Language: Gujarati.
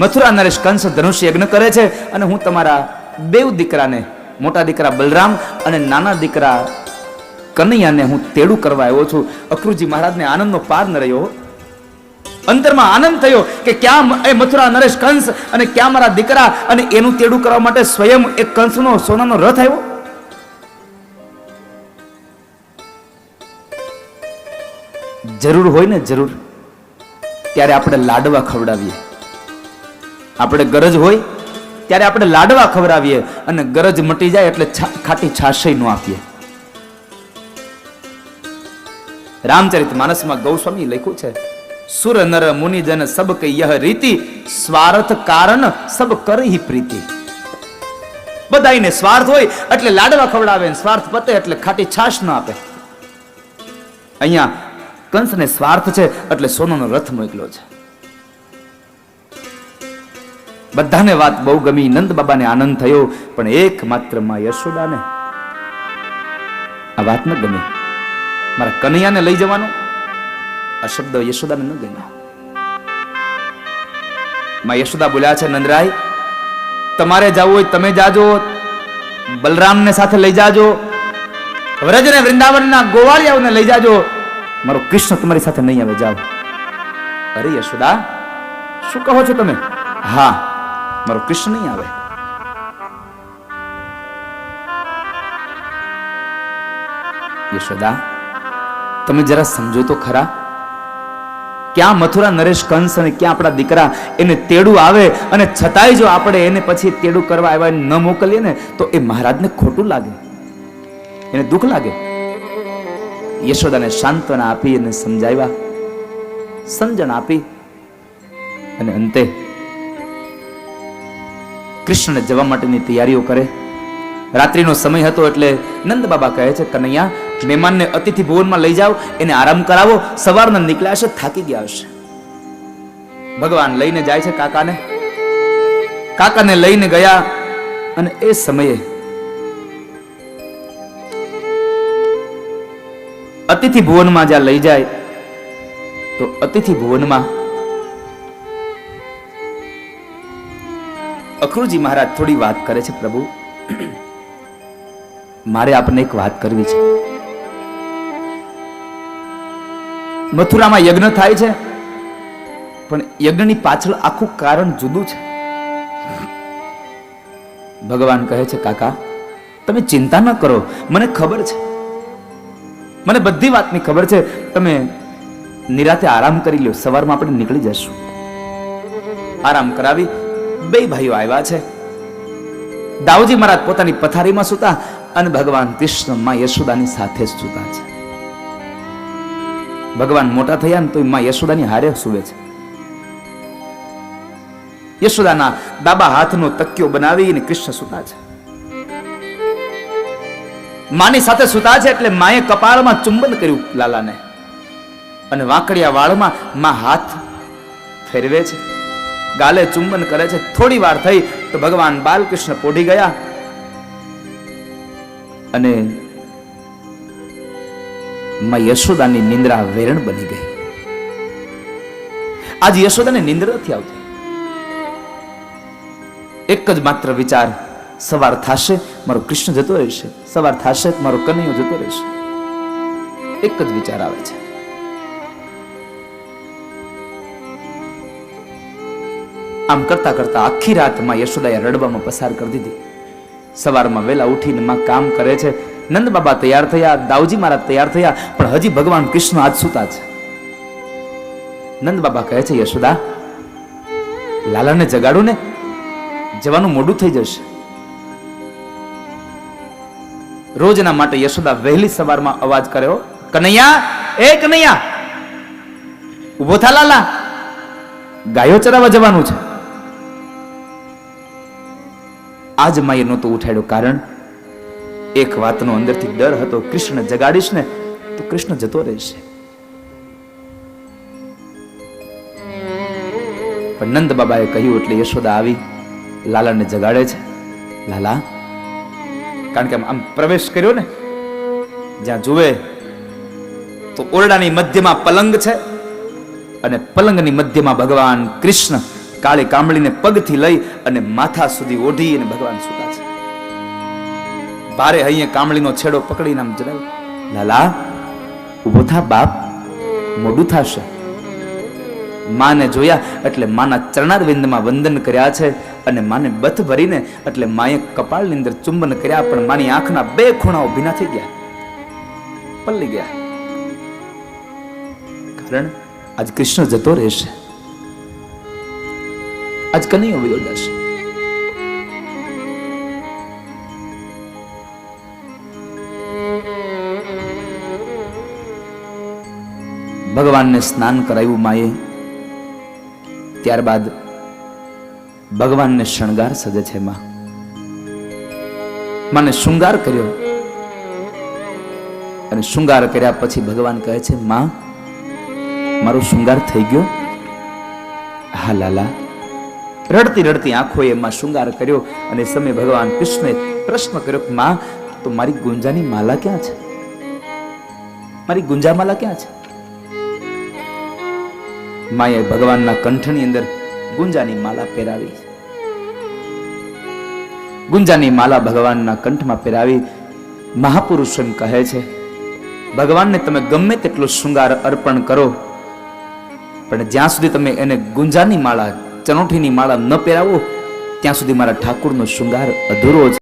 મથુરા નરેશ કંસ ધનુષ યજ્ઞ કરે છે અને હું તમારા બેવ દીકરાને, મોટા દીકરા બલરામ અને નાના દીકરા કનૈયાને હું તેડું કરવા આવ્યો છું. અક્રુજી મહારાજને આનંદનો પાર ન રહ્યો. અંતરમાં આનંદ થયો કે ક્યાં એ મથુરા નરેશ કંસ અને ક્યાં મારા દીકરા અને એનું તેડું કરવા માટે સ્વયં એક કંસનો, સોનાનો રથ આવ્યો. જરૂર હોય ને જરૂર, ત્યારે આપણે લાડવા ખવડાવીએ. આપણે ગરજ હોય, ત્યારે આપણે લાડવા ખવડાવીએ અને ગરજ મટી જાય એટલે ખાટી છાશય નો આપીએ. રામચરિત માનસમાં ગૌસ્વામી લખ્યું છે, સુર નર મુનિજન સબ કે યહ રીતિ, સ્વાર્થ કારણ સબ કરહી પ્રીતિ. બધાને સ્વાર્થ હોય એટલે લાડવા ખવડાવે સ્વાર્થ પતે એટલે ખાટી છાશ ન આપે. અહીંયા કંસને સ્વાર્થ છે એટલે સોનાનો રથ મોકલ્યો છે. બધાને વાત બહુ ગમી. નંદ બાબાને આનંદ થયો, પણ એક માત્રમાં યશોદાને આ વાત ન ગમી. મારા કનૈયાને લઈ જવાનો? આ શબ્દ યશોદાને ન ગમ્યા. માં યશોદા બોલ્યા છે, નંદરાય, તમારે જવું હોય તમે જાજો, બલરામને સાથે લઈ જાજો વ્રજ ને વૃંદાવનના ગોવાળિયાઓને લઈ જાજો. મારો કૃષ્ણ તમારી સાથે નહીં આવે, જાઓ. અરે યશોદા, શું કહો છો તમે? હા મારો કૃષ્ણ નહીં આવે. યશોદા, તમે જરા સમજો તો ખરા. ક્યાં મથુરા નરેશ કંસ અને ક્યાં આપણા દીકરા એને તેડું આવે અને છતાંય જો આપણે એને પછી તેડું કરવા આવ્યા ન મોકલીએ ને, તો એ મહારાજને ખોટું લાગે. એને દુઃખ લાગે. યશોદાને સાંત્વના આપી અને સમજાવ્યા. સમજણ આપી. અને અંતે કૃષ્ણને જવા માટેની તૈયારીઓ કરે. રાત્રિનો સમય હતો એટલે નંદ બાબા કહે છે, કનૈયા, મહેમાનને અતિથિ ભુવનમાં લઈ જાઓ, એને આરામ કરાવો, સવારના નીકળ્યા થાકી ગયા હશે. ભગવાન લઈને જાય છે કાકાને. કાકાને લઈને ગયા અને એ સમયે અતિથિ ભુવનમાં જ્યાં લઈ જાય, તો અતિથિ ભુવનમાં અખરુજી મહારાજ થોડી વાત કરે છે, પ્રભુ. મારે આપને એક વાત કરવી છે. મથુરામાં યજ્ઞ થાય છે, પણ યજ્ઞની પાછળ આખું કારણ જુદું છે. ભગવાન કહે છે, કાકા, તમે ચિંતા ન કરો, મને ખબર છે. મને બધી વાતની ખબર છે. તમે નિરાતે આરામ કરી લ્યો, સવારમાં આપણે નીકળી જશું આરામ કરાવી બે ભાઈઓ આવ્યા છે. દાઉજી મહારાજ પોતાની પથારીમાં સૂતા અને ભગવાન કૃષ્ણમાં યશોદાની સાથે જ સૂતા છે. ભગવાન મોટા થયા ને તો માં યશોદાની હારે સુવે છે. યશોદાના ડાબા હાથનો તકિયો બનાવીને કૃષ્ણ સૂતા છે. માની સાથે સૂતા છે એટલે માએ કપાળમાં ચુંબન કર્યું લાલાને. અને વાંકડિયા વાળમાં માં હાથ ફેરવે છે. ગાલે ચુંબન કરે છે. થોડી વાર થઈ તો ભગવાન બાલકૃષ્ણ પોઢી ગયા અને માં યશોદાની નિંદ્રા વેરણ બની ગઈ. આજે યશોદાને નિંદ્ર નથી આવતી. એક જ માત્ર વિચાર, સવાર થશે, મારો કૃષ્ણ જતો રહેશે. સવાર થશે, મારો કનૈયો જતો રહેશે. એક જ વિચાર આવે છે. આમ કરતા કરતા આખી રાતમાં યશોદાએ રડવામાં પસાર કરી દીધી. સવારમાં વહેલા ઉઠીને માં કામ કરે છે. નંદ બાબા તૈયાર થયા, દાઉજી મહારાજ તૈયાર થયા, પણ હજી ભગવાન કૃષ્ણ આજ સુતા છે. નંદ બાબા કહે છે, યશોદા, લાલાને જગાડો ને. જવાનું મોડું થઈ જશે. રોજના માટે યશોદા વહેલી સવારમાં અવાજ કર્યો, કનૈયા, એ કનૈયા ઊભો થા લાલા. ગાયો ચરાવવા જવાનું છે. આજ માએ નહોતું ઉઠાડ્યું કારણ એક વાતનો અંદરથી ડર હતો. કૃષ્ણ જગાડીશ ને તો કૃષ્ણ જતો રહેશે. પણ નંદ બાબાએ કહ્યું એટલે યશોદા આવી લાલાને જગાડે છે. લાલા, કારણ કે આમ- પ્રવેશ કર્યો ને, જ્યાં જુએ તો ઓરડાની મધ્યમાં પલંગ છે અને પલંગની મધ્યમાં ભગવાન કૃષ્ણ કાળી કામળીને પગથી લઈ અને માથા સુધી ઓઢી અને ભગવાન સુતા છે. ભારે અહીંયા કામળીનો છેડો પકડીને આમ જણાવ્યું. લાલા ઊભો થા બાપ, મોડું થશે. માને જોયા એટલે માના ચરણારવિંદમાં વંદન કર્યા છે અને માને બથ ભરીને એટલે માએ કપાળની અંદર ચુંબન કર્યા પણ માની આંખના બે ખૂણાઓ ભીના થઈ ગયા. પલ્લી ગયા. કારણ આજ કૃષ્ણ જતો રહેશે. આજ કનૈયો વયો ભગવાન ભગવાનને સ્નાન કરાવ્યું માએ. ત્યારબાદ ભગવાનને શણગાર સજે છે માં. માને શૃંગાર કર્યો. અને શૃંગાર કર્યા પછી ભગવાન કહે છે, માં, મારો શૃંગાર થઈ ગયો. હા, લાલા. રડતી રડતી આંખોએ એમાં શૃંગાર કર્યો અને સમય ભગવાન કૃષ્ણે પ્રશ્ન કર્યો કે, માં, તો મારી ગુંજાની માલા ક્યાં છે? મારી ગુંજા માલા ક્યાં છે? માએ ભગવાનના કંઠની અંદર ગુંજાની માલા પહેરાવી. ગુંજાની માલા ભગવાનના કંઠમાં પહેરાવી મહાપુરુષ કહે છે, ભગવાનને તમે ગમે તેટલો શૃંગાર અર્પણ કરો, પણ જ્યાં સુધી તમે એને ગુંજાની માળા ચનોઠીની માળા ન પહેરાવો ત્યાં સુધી મારા ઠાકુરનો શૃંગાર અધૂરો છે